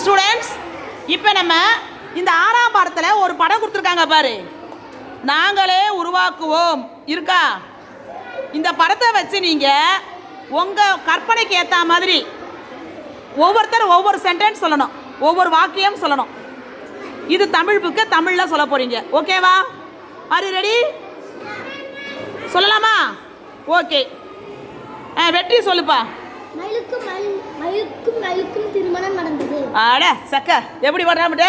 Students இப்போ நம்ம இந்த ஆறாம் பாடத்தில் ஒரு படம் கொடுத்துருக்காங்க பாரு. நாங்களே உருவாக்குவோம். இருக்கா? இந்த படத்தை வச்சு நீங்கள் உங்கள் கற்பனைக்கு ஏற்ற மாதிரி ஒவ்வொருத்தர் ஒவ்வொரு சென்டென்ஸ் சொல்லணும். ஒவ்வொரு வாக்கியம் சொல்லணும். இது தமிழ் புக்கு தமிழில் சொல்ல போகிறீங்க ஓகேவா ஆர் ரெடி சொல்லலாமா? ஓகே ஆ வெற்றி சொல்லுப்பா. மயிலுக்கும் மயில் மயிலுக்கும் மயிலுக்கும் திருமணம் நடந்தது. அட சக்க. எப்படி வராமட்ட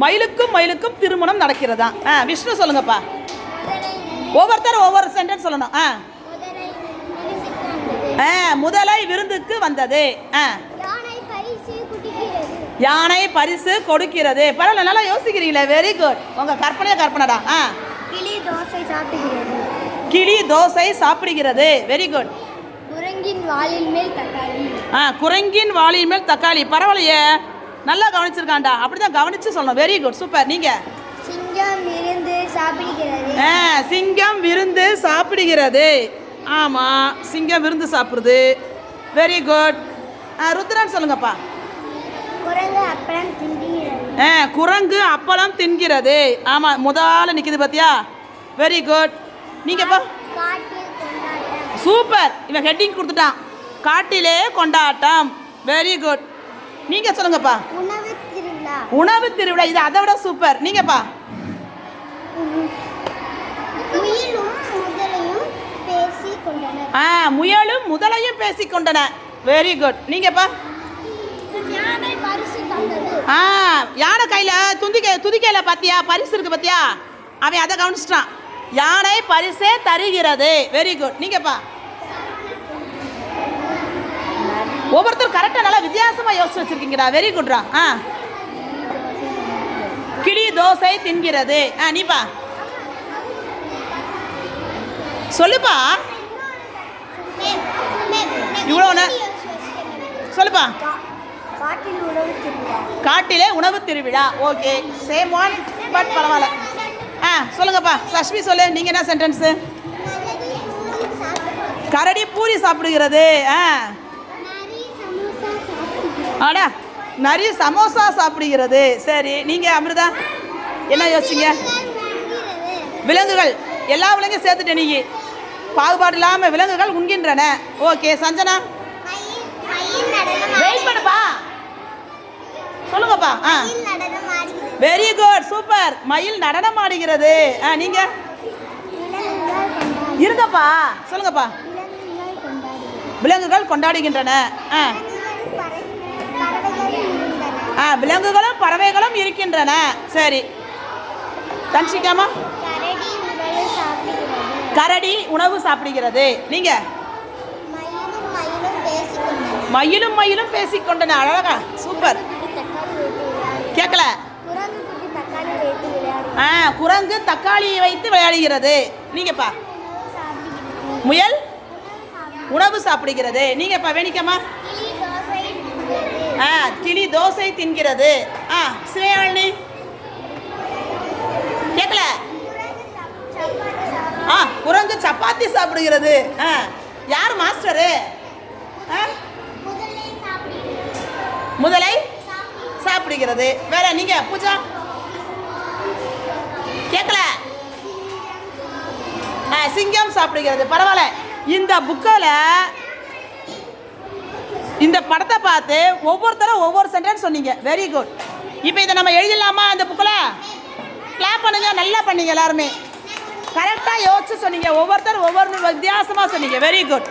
மயிலுக்கும் மயிலுக்கும் திருமணம் நடக்கிறதா? ஆ விஷ்ணு சொல்லுங்கப்பா. ஒவ்வொருத்தரும் ஒவ்வொரு சென்டென்ஸ் சொல்லணும். ஆ. ஆ முதலை விருந்துக்கு வந்தது. ஆ. யானை பரிசு குடிக்கிறது. பரவாயில்ல நல்லா யோசிக்கிறீங்களே. வெரி குட் உங்கள் கற்பனையே கற்பனைடா. ஆ. கிளி தோசை சாப்பிடுகிறது. கிளி தோசை சாப்பிடுகிறது. வெரி குட் குரங்கின் வாளில் மேல் தக்காளி. ஆ குரங்கின் வாளியின் மேல் தக்காளி. பரவாயில்லையே. நல்லா கவனிச்சிருக்காண்டா அப்படி தான் கவனிச்சு சொல்லணும். வெரி குட் சூப்பர் நீங்கள் சிங்கம் இருந்து சாப்பிடுகிறது. ஆ சிங்கம் விருந்து சாப்பிடுகிறது. ஆமாம் சிங்கம் விருந்து சாப்பிடுது. வெரி குட் ஆ ருத்ரன் சொல்லுங்கப்பா. குரங்கு அப்பளம் தின்கிறது. ஆ குரங்கு அப்பளம் தின்கிறது. ஆமாம் முதல்ல நிற்கிது பார்த்தியா வெரி குட் கொண்டாட்டம் சூப்பர் இவன் ஹெட்டிங் கொடுத்துட்டான். காட்டிலே கொண்டாட்டம். வெரி குட் நீங்கள் சொல்லுங்கப்பா. உணவு திருவிழா. உணவு திருவிழா. இது அதை விட சூப்பர் நீங்கப்பா. ஆ முயலும் முதலையும் பேசிக்கொண்டன வெரி குட் நீங்கப்பா. ஆ யானை கையில் துந்திக்கை துதிக்கையில் பார்த்தியா பரிசு இருக்கு பார்த்தியா அவன் அதை கவனிச்சிட்டான். யானை பரிசே தருகிறது. வெரி குட் நீங்கப்பா. ஒவ்வொருத்தரும் கரெக்டாக நல்லா வித்தியாசமாக யோசிச்சு வச்சிருக்கீங்கடா. வெரி குட்ரா ஆ. கிளி தோசை தின்கிறது. ஆ நீப்பா. சொல்லுப்பா. இவ்வளோ சொல்லுப்பா. காட்டில் உணவு திருவிழா. காட்டிலே உணவு திருவிழா. ஓகே சேம் ஒன் பட் பரவாயில்ல. ஆ சொல்லுங்கப்பா. சஷ்மி சொல்லு நீங்கள் என்ன சென்டென்ஸு கரடி பூரி சாப்பிடுகிறது. ஆ. ஆடா நிறைய சமோசா சாப்பிடுகிறது. சரி நீங்கள் அமிர்தா என்ன யோசிச்சிங்க? விலங்குகள். எல்லா விலங்கையும் சேர்த்துட்டேன் நீங்க. பாகுபாடு இல்லாமல் விலங்குகள் உண்கின்றன. ஓகே சஞ்சனா? வெயிட் பண்ணுப்பா. சொல்லுங்கப்பா ஆ. வெரி குட் சூப்பர் மயில் நடனம் ஆடுகிறது. ஆ நீங்க? இருங்கப்பா. சொல்லுங்கப்பா. விலங்குகள் கொண்டாடுகின்றன. ஆ. ஆ விலங்குகளும் பறவைகளும் இருக்கின்றன. சரி. தன்ஷிகாமா கரடி உணவு சாப்பிடுகிறது. நீங்க? மயிலும் மயிலும் பேசிக்கொண்டன அழகா. சூப்பர் கேட்கல. ஆ குரங்கு தக்காளியை வைத்து விளையாடுகிறது. நீங்கப்பா முயல் உணவு சாப்பிடுகிறது. நீங்கப்பா வேணிக்கம்மா. ஆ கிளி தோசை தின்கிறது. ஆ சிவயாழினி. கேட்கல? ஆ குரங்கு சப்பாத்தி சாப்பிடுகிறது. ஆ யார் மாஸ்டரு ஆ முதலை சாப்பிடுகிறது வேற நீங்க பூஜா? கேட்கல சிங்கம் சாப்பிடுகிறது. பரவாயில்ல. இந்த புக்கில் இந்த படத்தை பார்த்து ஒவ்வொருத்தரும் ஒவ்வொரு சென்டென்ஸ் சொன்னீங்க. வெரி குட் இப்போ இதை நம்ம எழுதிடலாமா இந்த புக்கில்? கிளாப் பண்ணுங்க நல்லா பண்ணீங்க எல்லாருமே. கரெக்டாக யோசிச்சு சொன்னீங்க. ஒவ்வொருத்தரும் ஒவ்வொரு வித்தியாசமாக சொன்னீங்க. Very good